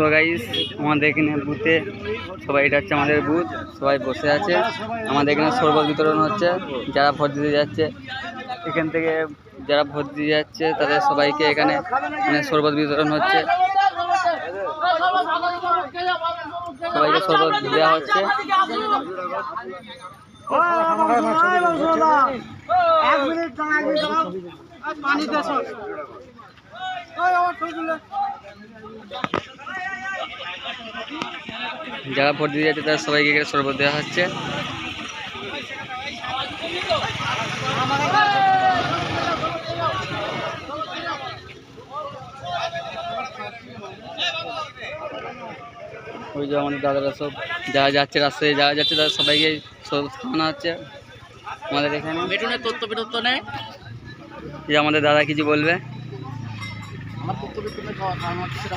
So guys আমাদের এখানে বুথে সবাই এটা হচ্ছে আমাদের বুথ, সবাই বসে আছে। আমাদের এখানে শরবত বিতরণ হচ্ছে, যারা ভোট দিতে যাচ্ছে, এখান থেকে যারা ভোট দিতে যাচ্ছে, তাদের সবাইকে এখানে মানে শরবত বিতরণ হচ্ছে। সবাইকে শরবত দেওয়া হচ্ছে। যারা ভোট দিতে যাচ্ছে তারা সবাইকে এখানে শরবত দেওয়া হচ্ছে। ওই যে আমাদের দাদারা সব যারা যাচ্ছে রাস্তায় যারা যাচ্ছে তাদের সবাইকে শরবত খাওয়ানো হচ্ছে আমাদের এখানে। বেটনের তথ্য বিতত্ব নেই? যে আমাদের দাদা কিছু বলবে? আমার তথ্য বিতত্ত খাওয়া খাওয়ানো হচ্ছে সেটা